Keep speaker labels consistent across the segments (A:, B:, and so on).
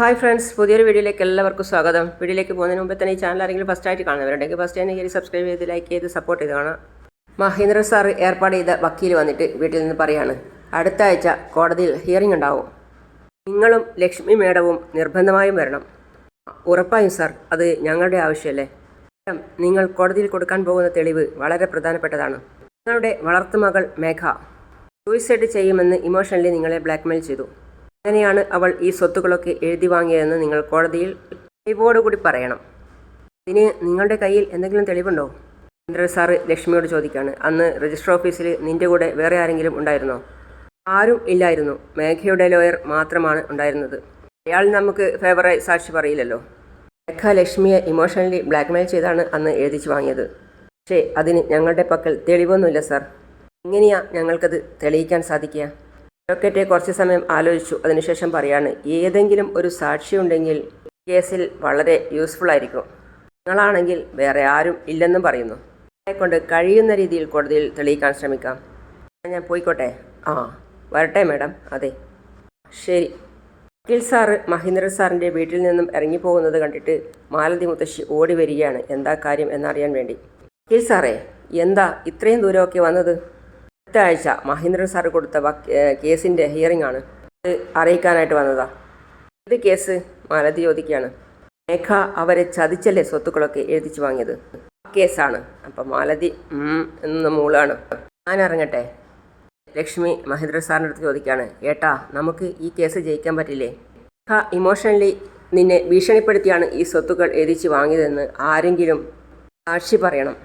A: Hi friends പുതിയൊരു വീഡിയോയിലേക്ക് എല്ലാവർക്കും സ്വാഗതം. വീഡിയോയിലേക്ക് പോകുന്നതിന് മുമ്പ് തന്നെ ഈ ചാനൽ ആരെങ്കിലും ഫസ്റ്റ് ആയിട്ട് കാണുന്നവരുണ്ടെങ്കിൽ ഫസ്റ്റ് തന്നെ കയറി സബ്സ്ക്രൈബ് ചെയ്ത് ലൈക്ക് ചെയ്ത് സപ്പോർട്ട് ചെയ്ത് കാണാം. മഹേന്ദ്ര സാർ ഏർപ്പാട് ചെയ്ത വക്കീൽ വന്നിട്ട് വീട്ടിൽ നിന്ന് പറയാണ് അടുത്ത ആഴ്ച കോടതിയിൽ ഹിയറിംഗ് ഉണ്ടാവും. നിങ്ങളും ലക്ഷ്മി മേഡവും നിർബന്ധമായും വരണം. ഉറപ്പായും സാർ അത് ഞങ്ങളുടെ ആവശ്യമല്ലേ? നിങ്ങൾ കോടതിയിൽ കൊടുക്കാൻ പോകുന്ന തെളിവ് വളരെ പ്രധാനപ്പെട്ടതാണ്. നിങ്ങളുടെ വളർത്തുമകൾ മേഘ. സൂയിസൈഡ് ചെയ്യുമെന്ന് ഇമോഷണലി നിങ്ങളെ ബ്ലാക്ക്മെയിൽ ചെയ്തു. അങ്ങനെയാണ് അവൾ ഈ സ്വത്തുക്കളൊക്കെ എഴുതി വാങ്ങിയതെന്ന് നിങ്ങൾ കോടതിയിൽ തെളിവോടുകൂടി പറയണം. ഇതിന് നിങ്ങളുടെ കയ്യിൽ എന്തെങ്കിലും തെളിവുണ്ടോ? ഇന്ദ്ര സാറ് ലക്ഷ്മിയോട് ചോദിക്കുകയാണ് അന്ന് രജിസ്റ്റർ ഓഫീസിൽ നിന്റെ കൂടെ വേറെ ആരെങ്കിലും ഉണ്ടായിരുന്നോ? ആരും ഇല്ലായിരുന്നു. മേഘയുടെ ലോയർ മാത്രമാണ് ഉണ്ടായിരുന്നത്. അയാൾ നമുക്ക് ഫേവറായി സാക്ഷി പറയില്ലല്ലോ. മേഘ ലക്ഷ്മിയെ ഇമോഷണലി ബ്ലാക്ക്മെയിൽ ചെയ്താണ് അന്ന് എഴുതിച്ചു വാങ്ങിയത്. പക്ഷേ അതിന് ഞങ്ങളുടെ പക്കൽ തെളിവൊന്നുമില്ല സാർ. എങ്ങനെയാ ഞങ്ങൾക്കത് തെളിയിക്കാൻ സാധിക്കുക? അഡ്വക്കേറ്റ് കുറച്ച് സമയം ആലോചിച്ചു. അതിനുശേഷം പറയാണ് ഏതെങ്കിലും ഒരു സാക്ഷിയുണ്ടെങ്കിൽ കേസിൽ വളരെ യൂസ്ഫുൾ ആയിരിക്കും. നിങ്ങളാണെങ്കിൽ വേറെ ആരും ഇല്ലെന്നും പറയുന്നു. കൊണ്ട് കഴിയുന്ന രീതിയിൽ കോടതിയിൽ തെളിയിക്കാൻ ശ്രമിക്കാം. ഞാൻ പോയിക്കോട്ടെ. ആ വരട്ടെ മാഡം. അതെ. ശരി. വക്കീൽ സാറ് മഹീന്ദ്ര സാറിന്റെ വീട്ടിൽ നിന്നും ഇറങ്ങിപ്പോകുന്നത് കണ്ടിട്ട് മാലതി മുത്തശ്ശി ഓടി വരികയാണ് എന്താ കാര്യം എന്നറിയാൻ വേണ്ടി. വക്കീൽ സാറേ എന്താ ഇത്രയും ദൂരമൊക്കെ വന്നത്? അടുത്ത ആഴ്ച മഹേന്ദ്രൻ സാർ കൊടുത്ത കേസിന്റെ ഹിയറിംഗ് ആണ്. ഇത് അറിയിക്കാനായിട്ട് വന്നതാ. ഇത് കേസ്? മാലതി ചോദിക്കുകയാണ്. മേഘ അവരെ ചതിച്ചല്ലേ സ്വത്തുക്കളൊക്കെ എഴുതിച്ചു വാങ്ങിയത്? കേസാണ്. അപ്പം മാലതി എന്ന് മൂളാണ്. ഞാൻ ഇറങ്ങട്ടെ ലക്ഷ്മി മഹേന്ദ്ര സാറിന്റെ അടുത്ത് ചോദിക്കുകയാണ്. ഏട്ടാ നമുക്ക് ഈ കേസ് ജയിക്കാൻ പറ്റില്ലേ? മേഘ ഇമോഷണലി നിന്നെ ഭീഷണിപ്പെടുത്തിയാണ് ഈ സ്വത്തുക്കൾ എഴുതിച്ചു വാങ്ങിയതെന്ന് ആരെങ്കിലും സാക്ഷി പറയണം.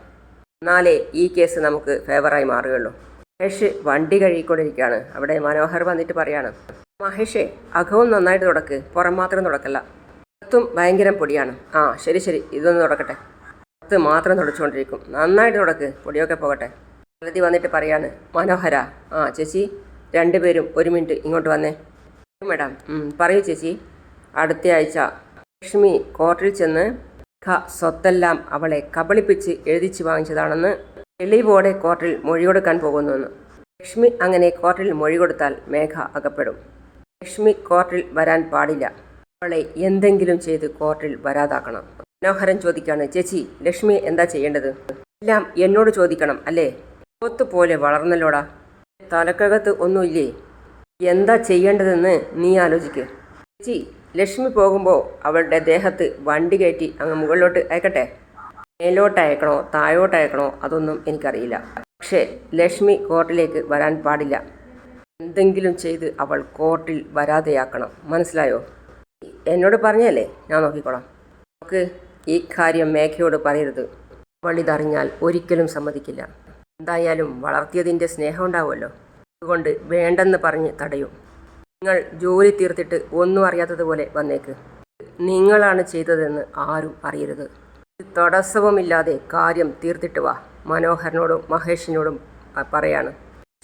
A: എന്നാലേ ഈ കേസ് നമുക്ക് ഫേവറായി മാറുകയുള്ളൂ. മഹേഷ് വണ്ടി കഴുകിക്കൊണ്ടിരിക്കുകയാണ്. അവിടെ മനോഹർ വന്നിട്ട് പറയാണ് മഹേഷേ അകവും നന്നായിട്ട് തുടക്ക്. പുറം മാത്രം തുടക്കല്ല. അകത്തും ഭയങ്കര പൊടിയാണ്. ആ ശരി ശരി. ഇതൊന്ന് തുടക്കട്ടെ. അകത്ത് മാത്രം തുടച്ചുകൊണ്ടിരിക്കും. നന്നായിട്ട് തുടക്ക്. പൊടിയൊക്കെ പോകട്ടെ. പ്രതി വന്നിട്ട് പറയാണ് മനോഹര. ആ ചേച്ചി രണ്ടുപേരും ഒരു മിനിറ്റ് ഇങ്ങോട്ട് വന്നേ. മേഡം. പറയൂ ചേച്ചി. അടുത്ത ആഴ്ച ലക്ഷ്മി കോർട്ടിൽ ചെന്ന് സ്വത്തെല്ലാം അവളെ കബളിപ്പിച്ച് എഴുതിച്ച് വാങ്ങിച്ചതാണെന്ന് തെളിവോടെ കോർട്ടിൽ മൊഴി കൊടുക്കാൻ പോകുന്നുവെന്ന്. ലക്ഷ്മി അങ്ങനെ കോർട്ടിൽ മൊഴി കൊടുത്താൽ മേഘ അകപ്പെടും. ലക്ഷ്മി കോർട്ടിൽ വരാൻ പാടില്ല. അവളെ എന്തെങ്കിലും ചെയ്ത് കോർട്ടിൽ വരാതാക്കണം. മനോഹരൻ ചോദിക്കാണ് ചേച്ചി ലക്ഷ്മി എന്താ ചെയ്യേണ്ടത്? എല്ലാം എന്നോട് ചോദിക്കണം അല്ലേ? പോലെ വളർന്നല്ലോടാ. തലക്കകത്ത് ഒന്നുമില്ലേ? എന്താ ചെയ്യേണ്ടതെന്ന് നീ ആലോചിക്ക്. ചേച്ചി ലക്ഷ്മി പോകുമ്പോൾ അവളുടെ ദേഹത്ത് വണ്ടി കയറ്റി അങ്ങ് മുകളിലോട്ട് അയക്കട്ടെ? മേലോട്ട് അയക്കണോ താഴോട്ട് അയക്കണോ അതൊന്നും എനിക്കറിയില്ല. പക്ഷേ ലക്ഷ്മി കോർട്ടിലേക്ക് വരാൻ പാടില്ല. എന്തെങ്കിലും ചെയ്ത് അവൾ കോർട്ടിൽ വരാതെയാക്കണം. മനസ്സിലായോ? എന്നോട് പറഞ്ഞല്ലേ? ഞാൻ നോക്കിക്കോളാം. നമുക്ക് ഈ കാര്യം മേഘയോട് പറയരുത്. അവൾ ഇതറിഞ്ഞാൽ ഒരിക്കലും സമ്മതിക്കില്ല. എന്തായാലും വളർത്തിയതിന്റെ സ്നേഹം ഉണ്ടാവുമല്ലോ. അതുകൊണ്ട് വേണ്ടെന്ന് പറഞ്ഞ് തടയും. നിങ്ങൾ ജോലി തീർത്തിട്ട് ഒന്നും അറിയാത്തതുപോലെ വന്നേക്ക്. നിങ്ങളാണ് ചെയ്തതെന്ന് ആരും അറിയരുത്. തടസ്സവുമില്ലാതെ കാര്യം തീർത്തിട്ട് വാ. മനോഹരനോടും മഹേഷിനോടും പറയാണ്.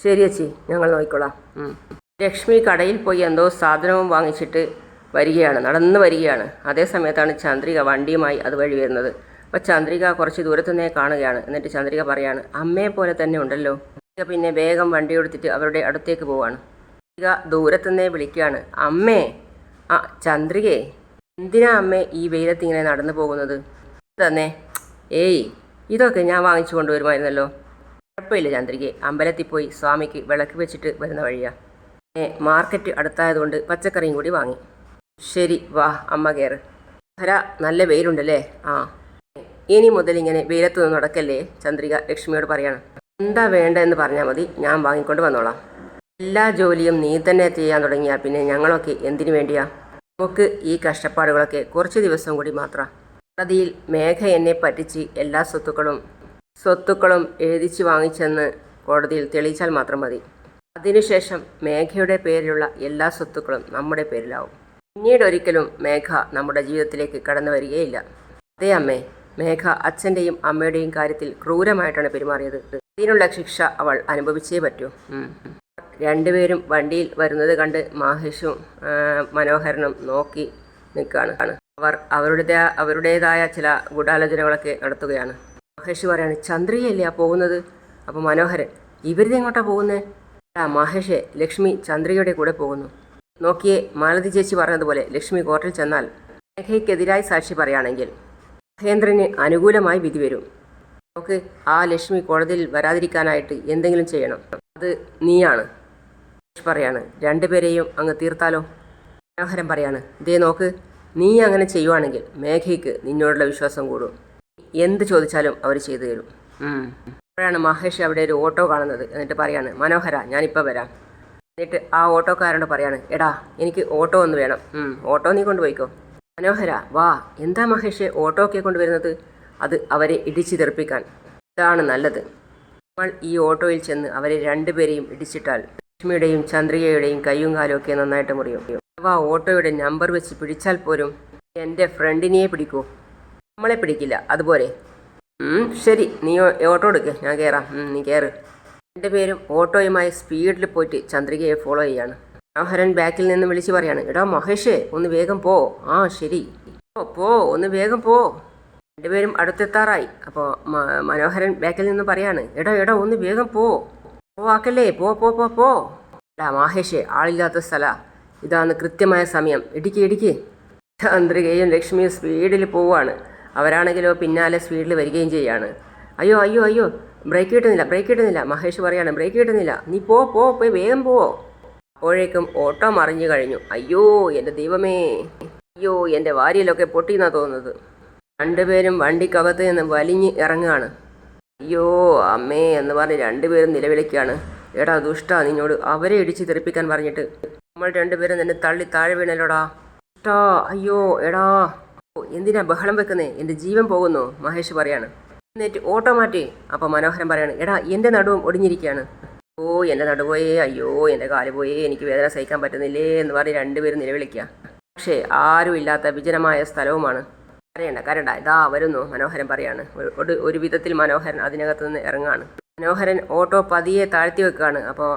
A: ശരി ചേച്ചി ഞങ്ങൾ നോക്കിക്കോളാം. ലക്ഷ്മി കടയിൽ പോയി എന്തോ സാധനവും വാങ്ങിച്ചിട്ട് വരികയാണ് നടന്ന് വരികയാണ്. അതേ സമയത്താണ് ചന്ദ്രിക വണ്ടിയുമായി അതുവഴി വരുന്നത്. അപ്പോൾ ചന്ദ്രിക കുറച്ച് ദൂരത്തുനിന്നേ കാണുകയാണ്. എന്നിട്ട് ചന്ദ്രിക പറയാണ് അമ്മയെ പോലെ തന്നെ ഉണ്ടല്ലോ. പിന്നെ വേഗം വണ്ടി എടുത്തിട്ട് അവരുടെ അടുത്തേക്ക് പോവാണ്. ചന്ദ്രിക ദൂരത്തുനിന്നേ വിളിക്കുകയാണ് അമ്മേ ആ ചന്ദ്രികേ എന്തിനാ അമ്മേ ഈ വെയിലത്ത് ഇങ്ങനെ നടന്നു പോകുന്നത്? തന്നെ. ഏയ് ഇതൊക്കെ ഞാൻ വാങ്ങിച്ചു കൊണ്ടുവരുമായിരുന്നല്ലോ. കുഴപ്പമില്ല ചന്ദ്രികെ. അമ്പലത്തിൽ പോയി സ്വാമിക്ക് വിളക്ക് വെച്ചിട്ട് വരുന്ന വഴിയാ. മാർക്കറ്റ് അടുത്തായതുകൊണ്ട് പച്ചക്കറിയും കൂടി വാങ്ങി. ശരി വാ അമ്മ കയറ് ഹര നല്ല വെയിലുണ്ടല്ലേ? ആ. ഇനി മുതൽ ഇങ്ങനെ വെയിലത്തൊന്നും നടക്കല്ലേ? ചന്ദ്രിക ലക്ഷ്മിയോട് പറയണം. എന്താ വേണ്ടതെന്ന് പറഞ്ഞാൽ മതി ഞാൻ വാങ്ങിക്കൊണ്ട് വന്നോളാം. എല്ലാ ജോലിയും നീ തന്നെ ചെയ്യാൻ തുടങ്ങിയാൽ പിന്നെ ഞങ്ങളൊക്കെ എന്തിനു വേണ്ടിയാ? നമുക്ക് ഈ കഷ്ടപ്പാടുകളൊക്കെ കുറച്ച് ദിവസം കൂടി മാത്രം. കോടതിയിൽ മേഘ എന്നെ പറ്റിച്ച് എല്ലാ സ്വത്തുക്കളും സ്വത്തുക്കളും എഴുതിച്ച് വാങ്ങിച്ചെന്ന് കോടതിയിൽ തെളിയിച്ചാൽ മാത്രം മതി. അതിനുശേഷം മേഘയുടെ പേരിലുള്ള എല്ലാ സ്വത്തുക്കളും നമ്മുടെ പേരിലാവും. പിന്നീട് ഒരിക്കലും മേഘ നമ്മുടെ ജീവിതത്തിലേക്ക് കടന്നു വരികയില്ല. അതേ അമ്മേ മേഘ അച്ഛന്റെയും അമ്മയുടെയും കാര്യത്തിൽ ക്രൂരമായിട്ടാണ് പെരുമാറിയത്. അതിനുള്ള ശിക്ഷ അവൾ അനുഭവിച്ചേ പറ്റൂ. രണ്ടുപേരും വണ്ടിയിൽ വരുന്നത് കണ്ട് മാഹിഷും മനോഹരനും നോക്കി നിൽക്കുകയാണ് അവർ അവരുടെ അവരുടേതായ ചില ഗൂഢാലോചനകളൊക്കെ നടത്തുകയാണ്. മഹേഷ് പറയാണ് ചന്ദ്രിയല്ലേ ആ പോകുന്നത്? അപ്പോൾ മനോഹരൻ ഇവരിത് എങ്ങോട്ടാണ് പോകുന്നത് ആ മഹേഷ് ലക്ഷ്മി ചന്ദ്രികയുടെ കൂടെ പോകുന്നു. നോക്കിയേ മാലതി ചേച്ചി പറഞ്ഞതുപോലെ ലക്ഷ്മി കോർട്ടിൽ ചെന്നാൽ മേഘയ്ക്കെതിരായി സാക്ഷി പറയുകയാണെങ്കിൽ മഹേന്ദ്രന് അനുകൂലമായി വിധി വരും. നമുക്ക് ആ ലക്ഷ്മി കോടതിയിൽ വരാതിരിക്കാനായിട്ട് എന്തെങ്കിലും ചെയ്യണം. അത് നീയാണ് പറയാണ്. രണ്ടുപേരെയും അങ്ങ് തീർത്താലോ? മനോഹരം പറയാണ് ഇതേ നോക്ക് നീ അങ്ങനെ ചെയ്യുവാണെങ്കിൽ മേഘയ്ക്ക് നിന്നോടുള്ള വിശ്വാസം കൂടും. എന്ത് ചോദിച്ചാലും അവർ ചെയ്തു തരും. അപ്പോഴാണ് മഹേഷ് അവിടെ ഒരു ഓട്ടോ കാണുന്നത്. എന്നിട്ട് പറയാണ് മനോഹര ഞാനിപ്പോൾ വരാം. എന്നിട്ട് ആ ഓട്ടോക്കാരനോട് പറയാണ് എടാ എനിക്ക് ഓട്ടോ ഒന്ന് വേണം. ഓട്ടോ നീ കൊണ്ടുപോയിക്കോ. മനോഹര വാ. എന്താ മഹേഷ് ഓട്ടോ ഒക്കെ കൊണ്ടുവരുന്നത്? അത് അവരെ ഇടിച്ചു തെറിപ്പിക്കാൻ ഇതാണ് നല്ലത്. നമ്മൾ ഈ ഓട്ടോയിൽ ചെന്ന് അവരെ രണ്ടുപേരെയും ഇടിച്ചിട്ടാൽ ലക്ഷ്മിയുടെയും ചന്ദ്രികയുടെയും കയ്യും കാലും ഒക്കെ നന്നായിട്ട് മുറിയും. അഥവാ ഓട്ടോയുടെ നമ്പർ വെച്ച് പിടിച്ചാൽ പോലും എന്റെ ഫ്രണ്ടിനെ പിടിക്കൂ. നമ്മളെ പിടിക്കില്ല. അതുപോലെ. ശരി. നീ ഓട്ടോ എടുക്ക്. ഞാൻ കയറാം നീ കയറ് എന്റെ പേരും ഓട്ടോയുമായി സ്പീഡിൽ പോയിട്ട് ചന്ദ്രികയെ ഫോളോ ചെയ്യാണ്. മനോഹരൻ ബാക്കിൽ നിന്ന് വിളിച്ച് പറയാണ് എടാ മഹേഷേ ഒന്ന് വേഗം പോ. ആ ശരി. ഓ പോ ഒന്ന് വേഗം പോ. രണ്ടുപേരും അടുത്തെത്താറായി. അപ്പോൾ മനോഹരൻ ബാക്കിൽ നിന്ന് പറയാണ് എടാ എടാ ഒന്ന് വേഗം പോ. പോവാക്കല്ലേ പോ പോ പോ പോ. എടാ മഹേഷേ ആളില്ലാത്ത സ്ഥല. ഇതാണ് കൃത്യമായ സമയം. ഇടിക്ക് ഇടിക്ക്. ചന്ദ്രികയും ലക്ഷ്മിയും സ്പീഡിൽ പോവുകയാണ്. അവരാണെങ്കിലോ പിന്നാലെ സ്പീഡിൽ വരികയും ചെയ്യാണ്. അയ്യോ അയ്യോ അയ്യോ. ബ്രേക്ക് കിട്ടുന്നില്ല ബ്രേക്ക് കിട്ടുന്നില്ല. മഹേഷ് പറയാണ് ബ്രേക്ക് കിട്ടുന്നില്ല. നീ പോ പോ പോയി വേഗം പോവോ അപ്പോഴേക്കും ഓട്ടോ മറിഞ്ഞു കഴിഞ്ഞു. അയ്യോ എന്റെ ദൈവമേ. അയ്യോ എന്റെ വാരിയിലൊക്കെ പൊട്ടിയെന്നാ തോന്നുന്നത്. രണ്ടുപേരും വണ്ടിക്കകത്ത് നിന്ന് വലിഞ്ഞ് ഇറങ്ങുകയാണ്. അയ്യോ അമ്മേ എന്ന് പറഞ്ഞ് രണ്ടുപേരും നിലവിളിക്കുകയാണ്. എടാ ദുഷ്ട നിന്നോട് അവരെ ഇടിച്ച് തെറിപ്പിക്കാൻ പറഞ്ഞിട്ട്. നമ്മൾ രണ്ടുപേരും നിന്നെ തള്ളി താഴെ വീണല്ലോടാ. ദുഷ്ടാ അയ്യോ എടാ. എന്തിനാ ബഹളം വെക്കുന്നേ? എന്റെ ജീവൻ പോകുന്നു മഹേഷ് പറയാണ്. എന്നിട്ട് ഓട്ടോമാറ്റി അപ്പോൾ മനോഹരൻ പറയാണ് എടാ എന്റെ നടുവും ഒടിഞ്ഞിരിക്കുകയാണ്. ഓ എന്റെ നടുപോയേ അയ്യോ എന്റെ കാൽ പോയേ എനിക്ക് വേദന സഹിക്കാൻ പറ്റുന്നില്ലേ എന്ന് പറഞ്ഞ് രണ്ടുപേരും നിലവിളിക്കുക. പക്ഷേ ആരും ഇല്ലാത്ത വിജനമായ സ്ഥലവുമാണ്. കരയണ്ട കരണ്ട ഇതാ വരുന്നു മനോഹരൻ പറയാണ്. ഒരു ഒരു വിധത്തിൽ മനോഹരൻ അതിനകത്ത് നിന്ന് ഇറങ്ങാണ് മനോഹരൻ ഓട്ടോ പതിയെ താഴ്ത്തി വെക്കുകയാണ്. അപ്പോൾ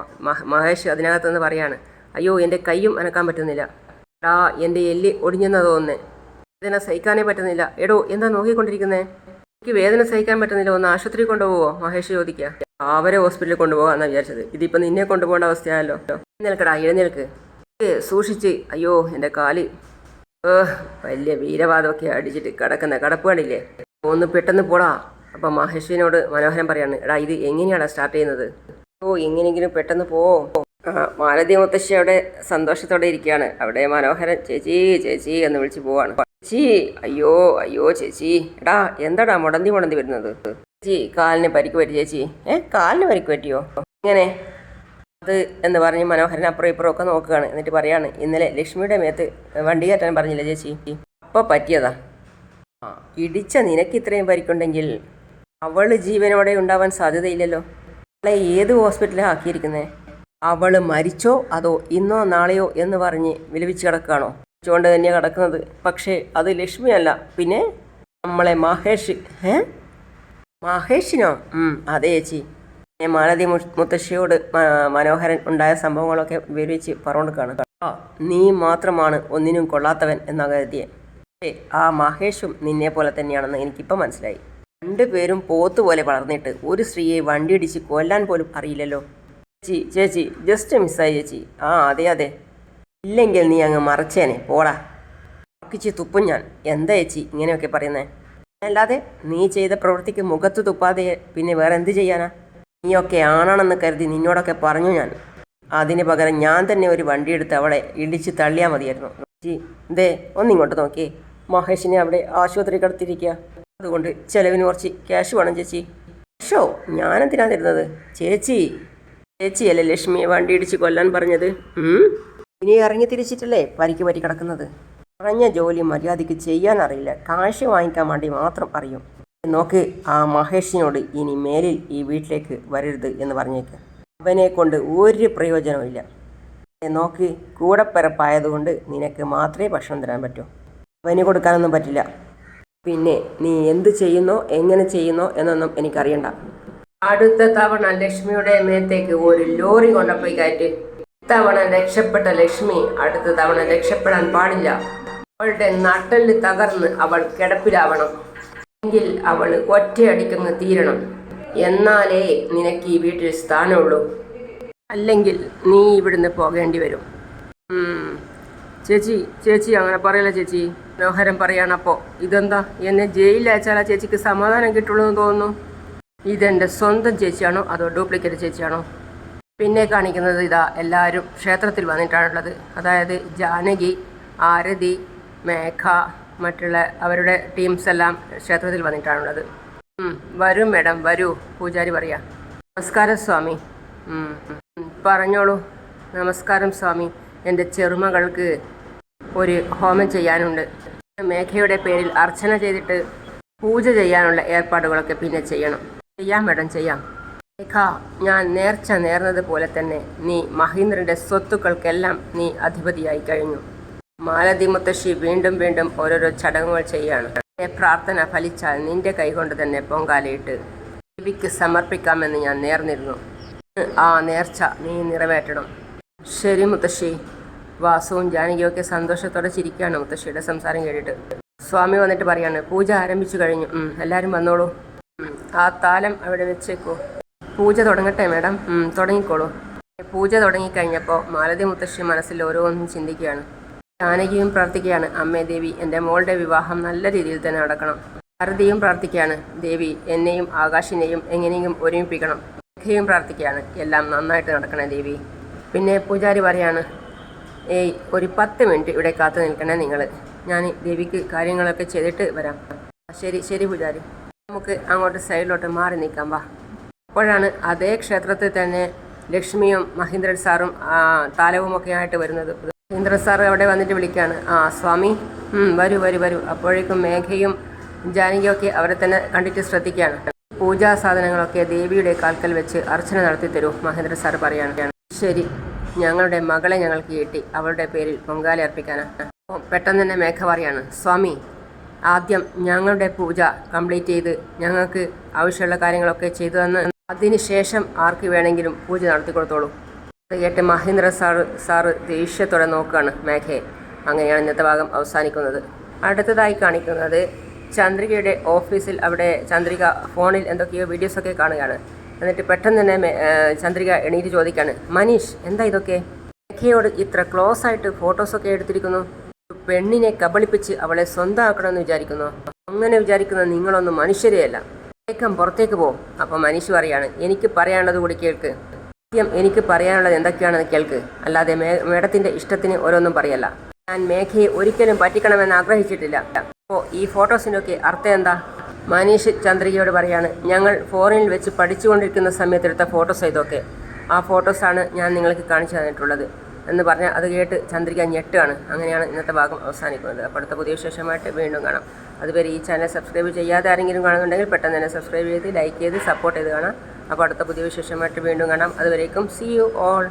A: മഹേഷ് അതിനകത്ത് നിന്ന് പറയാണ് അയ്യോ എന്റെ കൈയും അനക്കാൻ പറ്റുന്നില്ല. എടാ എന്റെ എല്ലി ഒടിഞ്ഞെന്നാ വേദന സഹിക്കാനേ പറ്റുന്നില്ല. എടോ എന്താ നോക്കിക്കൊണ്ടിരിക്കുന്നേ? എനിക്ക് വേദന സഹിക്കാൻ പറ്റുന്നില്ല. ഒന്ന് ആശുപത്രി കൊണ്ടുപോവോ? മഹേഷ് ചോദിക്കുക അവരെ ഹോസ്പിറ്റലിൽ കൊണ്ടുപോകാമെന്നാണ് വിചാരിച്ചത്. ഇതിപ്പോൾ നിന്നെ കൊണ്ടുപോകേണ്ട അവസ്ഥയായല്ലോ. എഴുന്നേൽക്കടാ എഴുന്നേൽക്ക്. സൂക്ഷിച്ച്. അയ്യോ എന്റെ കാൽ. ഏഹ്, വലിയ വീരവാദമൊക്കെ അടിച്ചിട്ട് കിടക്കുന്ന കിടപ്പ് കണ്ടില്ലേ? ഒന്ന് പെട്ടെന്ന് പോടാ. അപ്പം മഹേഷിനോട് മനോഹരൻ പറയാണ്. എടാ ഇത് എങ്ങനെയാണ് സ്റ്റാർട്ട് ചെയ്യുന്നത്? ഓ എങ്ങനെയെങ്കിലും പെട്ടെന്ന് പോ. ആ, മാലതി മുത്തശ്ശി അവിടെ സന്തോഷത്തോടെ ഇരിക്കുകയാണ്. അവിടെ മനോഹരൻ ചേച്ചി ചേച്ചി എന്ന് വിളിച്ചു പോവാണ്. ചേച്ചി അയ്യോ അയ്യോ ചേച്ചി എടാ എന്താടാ മുടന്തി മുടന്തി വരുന്നത്? ചേച്ചി കാലിന് പരിക്ക് പറ്റി ചേച്ചി. ഏ കാലിന് പരിക്ക് പറ്റിയോ? ഇങ്ങനെ. അത് എന്ന് പറഞ്ഞ് മനോഹരൻ അപ്പുറം ഇപ്പുറം ഒക്കെ നോക്കുകയാണ്. എന്നിട്ട് പറയാണ് ഇന്നലെ ലക്ഷ്മിയുടെ മേത്ത് വണ്ടി കയറ്റാൻ പറഞ്ഞില്ല ചേച്ചി? അപ്പോൾ പറ്റിയതാ. ഇടിച്ച നിനക്ക് ഇത്രയും പരിക്കുണ്ടെങ്കിൽ അവൾ ജീവനോടെ ഉണ്ടാവാൻ സാധ്യതയില്ലല്ലോ. അവളെ ഏത് ഹോസ്പിറ്റലാണ് ആക്കിയിരിക്കുന്നത് അവൾ മരിച്ചോ? അതോ ഇന്നോ നാളെയോ എന്ന് പറഞ്ഞ് വിലപിച്ച് കിടക്കുകയാണോ? ചോണ്ട തന്നെയാണ് കിടക്കുന്നത്. പക്ഷേ അത് ലക്ഷ്മിയല്ല പിന്നെ നമ്മളെ മഹേഷ്. ഏ? മഹേഷിനോ? അതെ ചേച്ചി. ഞാൻ മാലതി മുത്തശ്ശിയോട് മനോഹരൻ ഉണ്ടായ സംഭവങ്ങളൊക്കെ വിവരിച്ച് പറഞ്ഞുകൊടുക്കുകയാണ് ആ നീ മാത്രമാണ് ഒന്നിനും കൊള്ളാത്തവൻ എന്ന കരുതിയെ. ആ മഹേഷും നിന്നെ പോലെ തന്നെയാണെന്ന് എനിക്കിപ്പോൾ മനസ്സിലായി. രണ്ടുപേരും പോത്തുപോലെ വളർന്നിട്ട് ഒരു സ്ത്രീയെ വണ്ടിയിടിച്ച് കൊല്ലാൻ പോലും അറിയില്ലല്ലോ. ചേച്ചി ചേച്ചി ജസ്റ്റ് മിസ്സായി ചേച്ചി. ആ അതെ അതെ. ഇല്ലെങ്കിൽ നീ അങ്ങ് മറച്ചേനെ. പോടാ. കിച്ചി തുപ്പും ഞാൻ. എന്താ ചേച്ചി ഇങ്ങനെയൊക്കെ പറയുന്നേ? അല്ലാതെ നീ ചെയ്ത പ്രവൃത്തിക്ക് മുഖത്ത് തുപ്പാതെ പിന്നെ വേറെ എന്ത് ചെയ്യാനാ? നീയൊക്കെ ആണാണെന്ന് കരുതി നിന്നോടൊക്കെ പറഞ്ഞു ഞാൻ. അതിന് പകരം ഞാൻ തന്നെ ഒരു വണ്ടി എടുത്ത് അവളെ ഇടിച്ച് തള്ളിയാൽ മതിയായിരുന്നു. ചേച്ചി ദേ ഒന്നിങ്ങോട്ട് നോക്കിയേ. മഹേഷിനെ അവിടെ ആശുപത്രി കടത്തിരിക്കുക അതുകൊണ്ട് ചെലവിന് കുറച്ച് ക്യാഷ് വേണം ചേച്ചി. ഷോ ഞാനെന്തിനാ തരുന്നത്? ചേച്ചി ചേച്ചിയല്ലേ ലക്ഷ്മിയെ വണ്ടി ഇടിച്ച് കൊല്ലാൻ പറഞ്ഞത്? ഇനി ഇറങ്ങി തിരിച്ചിട്ടല്ലേ പരിക്ക് പറ്റി കിടക്കുന്നത്? പറഞ്ഞ ജോലി മര്യാദയ്ക്ക് ചെയ്യാൻ അറിയില്ല. കാശ് വാങ്ങിക്കാൻ വേണ്ടി മാത്രം അറിയും. നോക്ക് ആ മഹേഷിനോട് ഇനി മേലിൽ ഈ വീട്ടിലേക്ക് വരരുത് എന്ന് പറഞ്ഞേക്ക്. അവനെ കൊണ്ട് ഒരു പ്രയോജനവും ഇല്ല. നോക്ക് കൂടപ്പിറപ്പായതുകൊണ്ട് നിനക്ക് മാത്രമേ ഭക്ഷണം തരാൻ പറ്റൂ. അവന് കൊടുക്കാനൊന്നും പറ്റില്ല. പിന്നെ നീ എന്ത് ചെയ്യുന്നോ എങ്ങനെ ചെയ്യുന്നോ എന്നൊന്നും എനിക്കറിയണ്ട. അടുത്ത തവണ ലക്ഷ്മിയുടെ മേത്തേക്ക് ഒരു ലോറി കൊണ്ടപ്പോയി കയറ്റി. ഇത്തവണ രക്ഷപ്പെട്ട ലക്ഷ്മി അടുത്ത തവണ രക്ഷപ്പെടാൻ പാടില്ല. അവളുടെ നട്ടൽ തകർന്ന് അവൾ കിടപ്പിലാവണം. എങ്കിൽ അവൾ ഒറ്റയടിക്കുന്ന തീരണം. എന്നാലേ നിനക്ക് ഈ വീട്ടിൽ സ്ഥാനമുള്ളൂ. അല്ലെങ്കിൽ നീ ഇവിടുന്ന് പോകേണ്ടി വരും. ചേച്ചി ചേച്ചി അങ്ങനെ പറയല ചേച്ചി? മനോഹരം പറയാണപ്പോൾ ഇതെന്താ? എന്നെ ജയിലിൽ ചേച്ചിക്ക് സമാധാനം കിട്ടുള്ളൂ എന്ന് തോന്നുന്നു. ഇതെന്റെ സ്വന്തം ചേച്ചിയാണോ അതോ ഡ്യൂപ്ലിക്കേറ്റ് ചേച്ചിയാണോ? പിന്നെ കാണിക്കുന്നത് ഇതാ എല്ലാവരും ക്ഷേത്രത്തിൽ വന്നിട്ടാണുള്ളത്. അതായത് ജാനകി ആരതി മേഘ മറ്റുള്ള അവരുടെ ടീംസ് എല്ലാം ക്ഷേത്രത്തിൽ വന്നിട്ടാണുള്ളത്. വരൂ മേഡം വരൂ പൂജാരി പറയാ. നമസ്കാരം സ്വാമി. പറഞ്ഞോളൂ. നമസ്കാരം സ്വാമി. എന്റെ ചെറുമകൾക്ക് ഒരു ഹോമം ചെയ്യാനുണ്ട്. മേഘയുടെ പേരിൽ അർച്ചന ചെയ്തിട്ട് പൂജ ചെയ്യാനുള്ള ഏർപ്പാടുകളൊക്കെ പിന്നെ ചെയ്യണം. ചെയ്യാം മേഡം ചെയ്യാം. രേഖ ഞാൻ നേർച്ച നേർന്നത് പോലെ തന്നെ നീ മഹീന്ദ്രന്റെ സ്വത്തുക്കൾക്കെല്ലാം നീ അധിപതിയായി കഴിഞ്ഞു. മാലതി മുത്തശ്ശി വീണ്ടും വീണ്ടും ഓരോരോ ചടങ്ങുകൾ ചെയ്യാണ്. പ്രാർത്ഥന ഫലിച്ചാൽ നിന്റെ കൈകൊണ്ട് തന്നെ പൊങ്കാലയിട്ട് ദേവിക്ക് സമർപ്പിക്കാമെന്ന് ഞാൻ നേർന്നിരുന്നു. ആ നേർച്ച നീ നിറവേറ്റണം. ശരി മുത്തശ്ശി. വാസുവും ജാനകിയും ഒക്കെ സന്തോഷത്തോടെ ചിരിക്കുകയാണ് മുത്തശ്ശിയുടെ സംസാരം കേട്ടിട്ട്. സ്വാമി വന്നിട്ട് പറയാണ് പൂജ ആരംഭിച്ചു കഴിഞ്ഞു. എല്ലാവരും വന്നോളൂ. ആ താലം അവിടെ വെച്ചേക്കോ. പൂജ തുടങ്ങട്ടെ മാഡം. തുടങ്ങിക്കോളൂ. പൂജ തുടങ്ങിക്കഴിഞ്ഞപ്പോൾ മാലതി മുത്തശ്ശി മനസ്സിൽ ഓരോന്നും ചിന്തിക്കുകയാണ്. ജാനകിയും പ്രാർത്ഥിക്കുകയാണ് അമ്മേ ദേവി എന്റെ മോളുടെ വിവാഹം നല്ല രീതിയിൽ തന്നെ നടക്കണം. ഭാരതിയും പ്രാർത്ഥിക്കുകയാണ് ദേവി എന്നെയും ആകാശിനെയും എങ്ങനെയും ഒരുമിപ്പിക്കണം. രേഖയും പ്രാർത്ഥിക്കുകയാണ് എല്ലാം നന്നായിട്ട് നടക്കണേ ദേവി. പിന്നെ പൂജാരി പറയാണ് ഏയ് ഒരു പത്ത് മിനിറ്റ് ഇവിടെ കാത്തു നിൽക്കണേ നിങ്ങൾ ഞാൻ ദേവിക്ക് കാര്യങ്ങളൊക്കെ ചെയ്തിട്ട് വരാം. ശരി ശരി പൂജാരി. നമുക്ക് അങ്ങോട്ട് സൈഡിലോട്ട് മാറി നിൽക്കാം വാ. അപ്പോഴാണ് അതേ ക്ഷേത്രത്തിൽ തന്നെ ലക്ഷ്മിയും മഹീന്ദ്രൻ സാറും ആ, താലവും ഒക്കെ ആയിട്ട് വരുന്നത്. മഹീന്ദ്രൻ സാർ അവിടെ വന്നിട്ട് വിളിക്കുകയാണ് ആ സ്വാമി വരൂ വരൂ വരൂ. അപ്പോഴേക്കും മേഘയും ജാനകിയൊക്കെ അവരെ തന്നെ കണ്ടിട്ട് ശ്രദ്ധിക്കുകയാണ്. പൂജാ സാധനങ്ങളൊക്കെ ദേവിയുടെ കാൽക്കൽ വെച്ച് അർച്ചന നടത്തി തരൂ മഹേന്ദ്ര സാർ പറയുകയാണ്. ശരി ഞങ്ങളുടെ മകളെ ഞങ്ങൾക്ക് കിട്ടി അവളുടെ പേരിൽ പൊങ്കാല അർപ്പിക്കാനാണ്. പെട്ടെന്ന് തന്നെ മേഘ പറയാണ് സ്വാമി ആദ്യം ഞങ്ങളുടെ പൂജ കംപ്ലീറ്റ് ചെയ്ത് ഞങ്ങൾക്ക് ആവശ്യമുള്ള കാര്യങ്ങളൊക്കെ ചെയ്തു തന്ന് അതിനുശേഷം ആർക്ക് വേണമെങ്കിലും പൂജ നടത്തി കൊടുത്തോളൂ കേട്ട് മഹേന്ദ്ര സാർ സാറ് ദേഷ്യത്തോടെ നോക്കുകയാണ്. മേഘയെ. അങ്ങനെയാണ് ഇന്നത്തെ ഭാഗം അവസാനിക്കുന്നത്. അടുത്തതായി കാണിക്കുന്നത് ചന്ദ്രികയുടെ ഓഫീസിൽ അവിടെ ചന്ദ്രിക ഫോണിൽ എന്തൊക്കെയോ വീഡിയോസൊക്കെ കാണുകയാണ്. എന്നിട്ട് പെട്ടെന്ന് തന്നെ ചന്ദ്രിക എണീറ്റ് ചോദിക്കുകയാണ് മനീഷ് എന്താ ഇതൊക്കെ? മേഘയോട് ഇത്ര ക്ലോസ് ആയിട്ട് ഫോട്ടോസൊക്കെ എടുത്തിരിക്കുന്നു. പെണ്ണിനെ കബളിപ്പിച്ച് അവളെ സ്വന്തമാക്കണമെന്ന് വിചാരിക്കുന്നു. അങ്ങനെ വിചാരിക്കുന്ന നിങ്ങളൊന്നും മനുഷ്യരെയല്ല. വേഗം പുറത്തേക്ക് പോ. അപ്പോൾ മനുഷ്യ പറയാണ് എനിക്ക് പറയാനുള്ളത് കൂടി കേൾക്ക്. ആദ്യം എനിക്ക് പറയാനുള്ളത് എന്തൊക്കെയാണെന്ന് കേൾക്ക്. അല്ലാതെ മേ മേഡത്തിന്റെ ഇഷ്ടത്തിന് ഓരോന്നും പറയല്ല. ഞാൻ മേഘയെ ഒരിക്കലും പറ്റിക്കണമെന്ന് ആഗ്രഹിച്ചിട്ടില്ല. അപ്പോൾ ഈ ഫോട്ടോസിനൊക്കെ അർത്ഥം എന്താ? മനീഷ് ചന്ദ്രികയോട് പറയാണ് ഞങ്ങൾ ഫോറിനിൽ വെച്ച് പഠിച്ചുകൊണ്ടിരിക്കുന്ന സമയത്തെടുത്ത ഫോട്ടോസ് ഇതൊക്കെ. ആ ഫോട്ടോസാണ് ഞാൻ നിങ്ങൾക്ക് കാണിച്ചു തന്നിട്ടുള്ളത്. എന്ന് പറഞ്ഞാൽ അത് കേട്ട് ചന്ദ്രിക ഞെട്ടുകയാണ് അങ്ങനെയാണ് ഇന്നത്തെ ഭാഗം അവസാനിക്കുന്നത്. അപ്പോൾ അടുത്ത പുതിയ വിശേഷമായിട്ട് വീണ്ടും കാണാം. അതുവരെ ഈ ചാനൽ സബ്സ്ക്രൈബ് ചെയ്യാതെ ആരെങ്കിലും കാണുന്നുണ്ടെങ്കിൽ പെട്ടെന്ന് തന്നെ സബ്സ്ക്രൈബ് ചെയ്ത് ലൈക്ക് ചെയ്ത് സപ്പോർട്ട് ചെയ്ത് കാണാം. അപ്പോൾ അടുത്ത പുതിയ വിശേഷമായിട്ട് വീണ്ടും കാണാം. അതുവരേക്കും സി യു ഓൾ